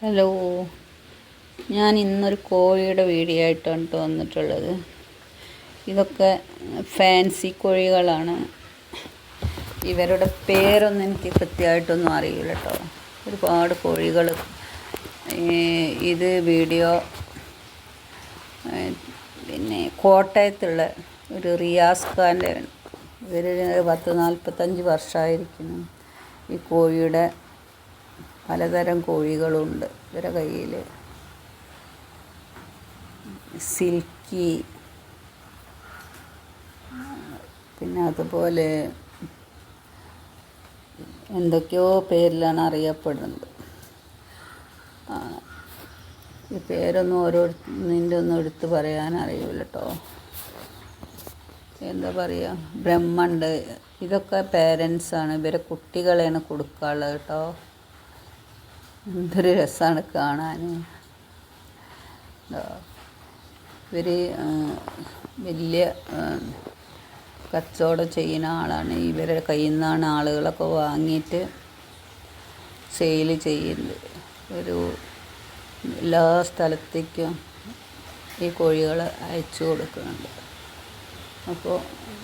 Hello ഞാൻ ഇന്നൊരു കോഴിയുടെ വീഡിയോ ആയിട്ടാണ് ട്ടോ വന്നിട്ടുള്ളത്. ഇതൊക്കെ ഫാൻസി കോഴികളാണ്. ഇവരുടെ പേരൊന്നും എനിക്ക് കൃത്യമായിട്ടൊന്നും അറിയില്ല കേട്ടോ ഒരുപാട് കോഴികൾ ഇത് വീഡിയോ പിന്നെ കോട്ടയത്തുള്ള ഒരു റിയാസ് ഖാന്റെ ഇവർ പത്ത് നാൽപ്പത്തഞ്ച് വർഷമായിരിക്കുന്നു ഈ കോഴിയുടെ പലതരം കോഴികളുണ്ട് ഇവരുടെ കയ്യിൽ സിൽക്കി പിന്നെ അതുപോലെ എന്തൊക്കെയോ പേരിലാണ് അറിയപ്പെടുന്നത്. ഈ പേരൊന്നും ഓരോരുത്തരിന്റെ ഒന്നും എടുത്ത് പറയാൻ അറിയില്ല കേട്ടോ എന്താ പറയുക ബ്രഹ്മണ്ട് ഇതൊക്കെ പേരൻസാണ് ഇവരെ കുട്ടികളെയാണ് കൊടുക്കാനുള്ളത് കേട്ടോ എന്തൊരു രസമാണ് കാണാൻ ഇവർ വലിയ കച്ചവടം ചെയ്യുന്ന ആളാണ്. ഇവരുടെ കയ്യിൽ നിന്നാണ് ആളുകളൊക്കെ വാങ്ങിയിട്ട് സെയിൽ ചെയ്യുന്നത്. ഒരു എല്ലാ സ്ഥലത്തേക്കും ഈ കോഴികൾ അയച്ചു കൊടുക്കുന്നുണ്ട്. അപ്പോൾ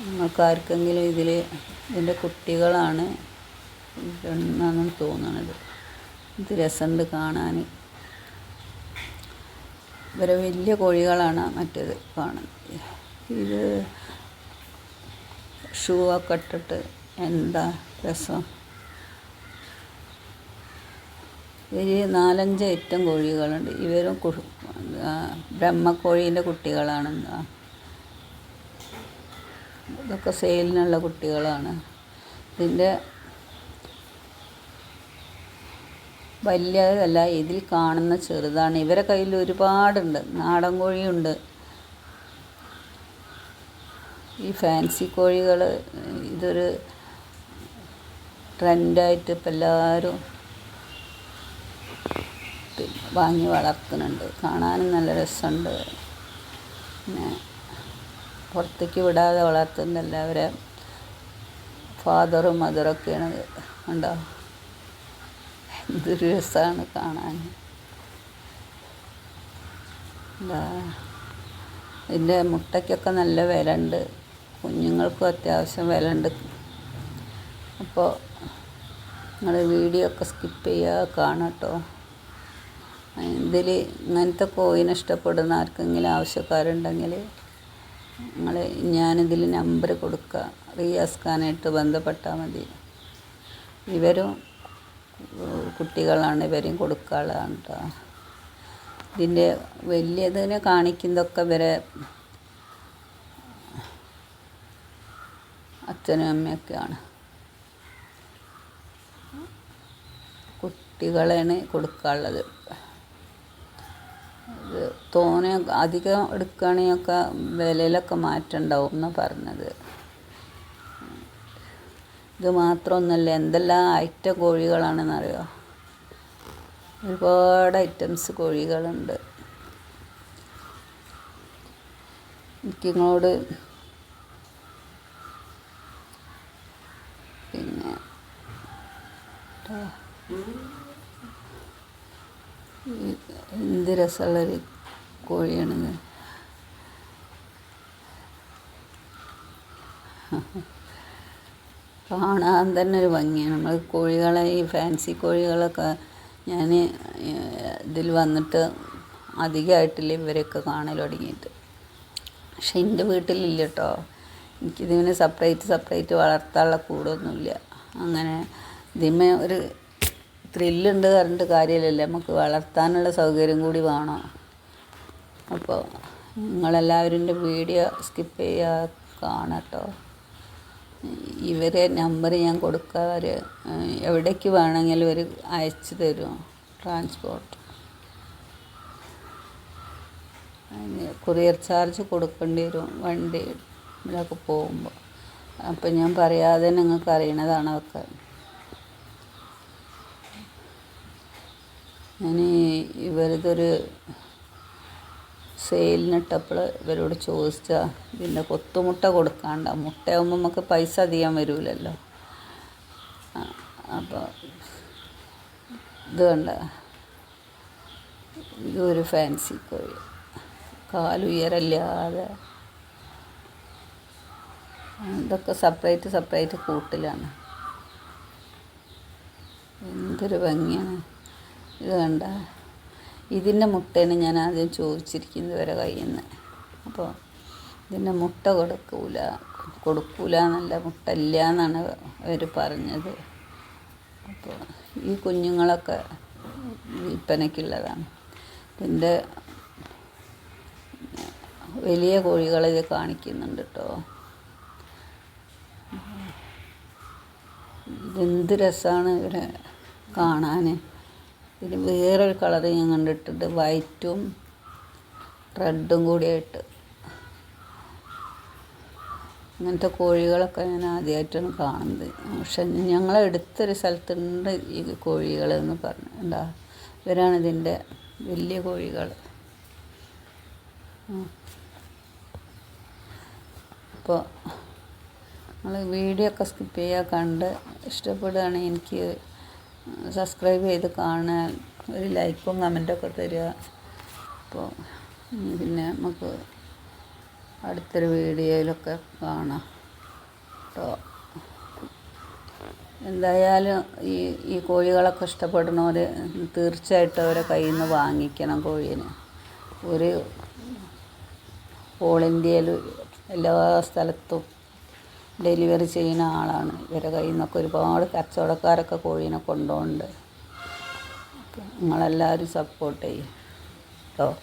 നിങ്ങൾക്ക് ആർക്കെങ്കിലും ഇതിൽ ഇതിന്റെ കുട്ടികളാണ് എന്നാണ് തോന്നുന്നത് ഇത് രസമുണ്ട് കാണാൻ. ഇവരെ വലിയ കോഴികളാണ് മറ്റേത് കാണുന്നത്. ഇത് ഷൂ ഒക്കെ ഇട്ടിട്ട് എന്താ രസം? ഇവർ നാലഞ്ച് ഐറ്റം കോഴികളുണ്ട്. ഇവരും ബ്രഹ്മക്കോഴീന്റെ കുട്ടികളാണ്. ഇതൊക്കെ സെയിലിനുള്ള കുട്ടികളാണ്. ഇതിന്റെ വലിയതല്ല ഇതിൽ കാണുന്ന ചെറുതാണ്. ഇവരെ കയ്യിൽ ഒരുപാടുണ്ട്. നാടൻ കോഴിയുണ്ട്. ഈ ഫാൻസി കോഴികൾ ഇതൊരു ട്രെൻഡായിട്ട് ഇപ്പം എല്ലാവരും വാങ്ങി വളർത്തുന്നുണ്ട്. കാണാനും നല്ല രസമുണ്ട്. പിന്നെ പുറത്തേക്ക് വിടാതെ വളർത്തുന്നല്ല അവരെ ഫാദറും മദറൊക്കെയാണ് ഉണ്ടോ എന്തൊരു രസമാണ് കാണാൻ. എന്താ ഇതിന്റെ മുട്ടയ്ക്കൊക്കെ നല്ല വില ഉണ്ട് കുഞ്ഞുങ്ങൾക്കും അത്യാവശ്യം വില ഉണ്ട് അപ്പോൾ നിങ്ങൾ വീഡിയോ ഒക്കെ സ്കിപ്പ് ചെയ്യുക കാണട്ടോ ഇതിൽ ഇങ്ങനത്തെ കോയിൻ ഇഷ്ടപ്പെടുന്ന ആർക്കെങ്കിലും ആവശ്യക്കാരുണ്ടെങ്കിൽ നിങ്ങൾ ഞാനിതിൽ നമ്പർ കൊടുക്കുക. റിയാസ് ഖാനായിട്ട് ബന്ധപ്പെട്ടാൽ മതി. ഇവരും കുട്ടികളാണ് ഇവരെയും കൊടുക്കാനുള്ളതാണ് കേട്ടോ ഇതിന്റെ വലിയതിനെ കാണിക്കുന്നതൊക്കെ ഇവരെ അച്ഛനും അമ്മയൊക്കെയാണ്. കുട്ടികളാണ് കൊടുക്കാനുള്ളത് തോനെ അധികം എടുക്കുകയാണെങ്കിൽ ഒക്കെ വിലയിലൊക്കെ മാറ്റം ഉണ്ടാവും എന്നാണ് പറഞ്ഞത്. ഇത് മാത്രമൊന്നുമല്ല എന്തെല്ലാം ഐറ്റം കോഴികളാണെന്നറിയോ? ഒരുപാട് ഐറ്റംസ് കോഴികളുണ്ട്. എനിക്ക് നിങ്ങളോട് പിന്നെ എന്ത് രസമുള്ളൊരു കോഴിയാണിത് കാണാൻ തന്നെ ഒരു ഭംഗിയാണ്. നമ്മൾ കോഴികളെ ഈ ഫാൻസി കോഴികളൊക്കെ ഞാൻ ഇതിൽ വന്നിട്ട് അധികമായിട്ടില്ല ഇവരെയൊക്കെ കാണൽ തുടങ്ങിയിട്ട്. പക്ഷെ എന്റെ വീട്ടിലില്ല കേട്ടോ എനിക്കിതിങ്ങനെ സെപ്പറേറ്റ് സെപ്പറേറ്റ് വളർത്താനുള്ള കൂടൊന്നുമില്ല. അങ്ങനെ ഇതിമേ ഒരു ത്രില്ലുണ്ട് പറഞ്ഞിട്ട് കാര്യമില്ലല്ലോ. നമുക്ക് വളർത്താനുള്ള സൗകര്യം കൂടി വേണം. അപ്പോൾ നിങ്ങളെല്ലാവരും വീഡിയോ സ്കിപ്പ് ചെയ്യുക കാണട്ടോ. ഇവരെ നമ്പർ ഞാൻ കൊടുക്കാറ് എവിടേക്ക് വേണമെങ്കിലും ഒരു അയച്ചു തരും ട്രാൻസ്പോർട്ട്. കൊറിയർ ചാർജ് കൊടുക്കേണ്ടി വരും വണ്ടി ഇതിലൊക്കെ പോകുമ്പോൾ. അപ്പം ഞാൻ പറയാതെ നിങ്ങൾക്ക് അറിയണതാണ് അതൊക്കെ ഞാൻ ഇവരിതൊരു സെയിലിനിട്ടപ്പോൾ ഇവരോട് ചോദിച്ചാൽ ഇതിന്റെ കൊത്തുമുട്ട കൊടുക്കാണ്ട മുട്ടയാകുമ്പോൾ നമുക്ക് പൈസ അധികം വരില്ലല്ലോ അപ്പോൾ ഇത് കണ്ട ഇതൊരു ഫാൻസി കോഴി. കാലുയരല്ലാതെ ഇതൊക്കെ സെപ്പറേറ്റ് സെപ്പറേറ്റ് കൂട്ടിലാണ്. എന്തൊരു ഭംഗിയാണ്. ഇത് കണ്ട ഇതിന്റെ മുട്ടേനെ ഞാൻ ആദ്യം ചോദിച്ചിരിക്കുന്നത് ഇവരെ കയ്യിൽ നിന്ന്. അപ്പോൾ ഇതിന്റെ മുട്ട കൊടുക്കൂല കൊടുക്കൂല എന്നല്ല മുട്ട ഇല്ല എന്നാണ് അവർ പറഞ്ഞത്. അപ്പോൾ ഈ കുഞ്ഞുങ്ങളൊക്കെ വിൽപ്പനയ്ക്കുള്ളതാണ്. ഇതിന്റെ വലിയ കോഴികളെ ഇത് കാണിക്കുന്നുണ്ട് കേട്ടോ ഇതെന്ത് രസമാണ് ഇവരെ കാണാൻ ഇതിന് വേറൊരു കളർ ഞാൻ കണ്ടിട്ടുണ്ട്. വൈറ്റും റെഡും കൂടിയായിട്ട്. അങ്ങനത്തെ കോഴികളൊക്കെ ഞാൻ ആദ്യമായിട്ടാണ് കാണുന്നത്. പക്ഷെ ഞങ്ങളെ അടുത്തൊരു സ്ഥലത്തുണ്ട് ഈ കോഴികൾ എന്ന് പറഞ്ഞു. എന്താ ഇവരാണ് ഇതിന്റെ വലിയ കോഴികൾ. അപ്പോൾ നമ്മൾ വീഡിയോ ഒക്കെ സ്കിപ്പ് ചെയ്യുക കണ്ട് ഇഷ്ടപ്പെടുകയാണെങ്കിൽ എനിക്ക് സബ്സ്ക്രൈബ് ചെയ്ത് കാണാൻ ഒരു ലൈക്കും കമന്റൊക്കെ തരിക. അപ്പോൾ പിന്നെ നമുക്ക് അടുത്തൊരു വീഡിയോയിലൊക്കെ കാണാം കേട്ടോ. എന്തായാലും ഈ ഈ കോഴികളൊക്കെ ഇഷ്ടപ്പെടുന്നവർ തീർച്ചയായിട്ടും അവരെ കയ്യിൽ നിന്ന് വാങ്ങിക്കണം കോഴീനെ. ഒരു ഓൾ ഇന്ത്യയിൽ എല്ലാ സ്ഥലത്തും ഡെലിവറി ചെയ്യുന്ന ആളാണ്. ഇവരെ കയ്യിൽ നിന്നൊക്കെ ഒരുപാട് കച്ചവടക്കാരൊക്കെ കോഴീനെ കൊണ്ടുപോകുന്നുണ്ട്. നിങ്ങളെല്ലാവരും സപ്പോർട്ട് ചെയ്യും. കേട്ടോ.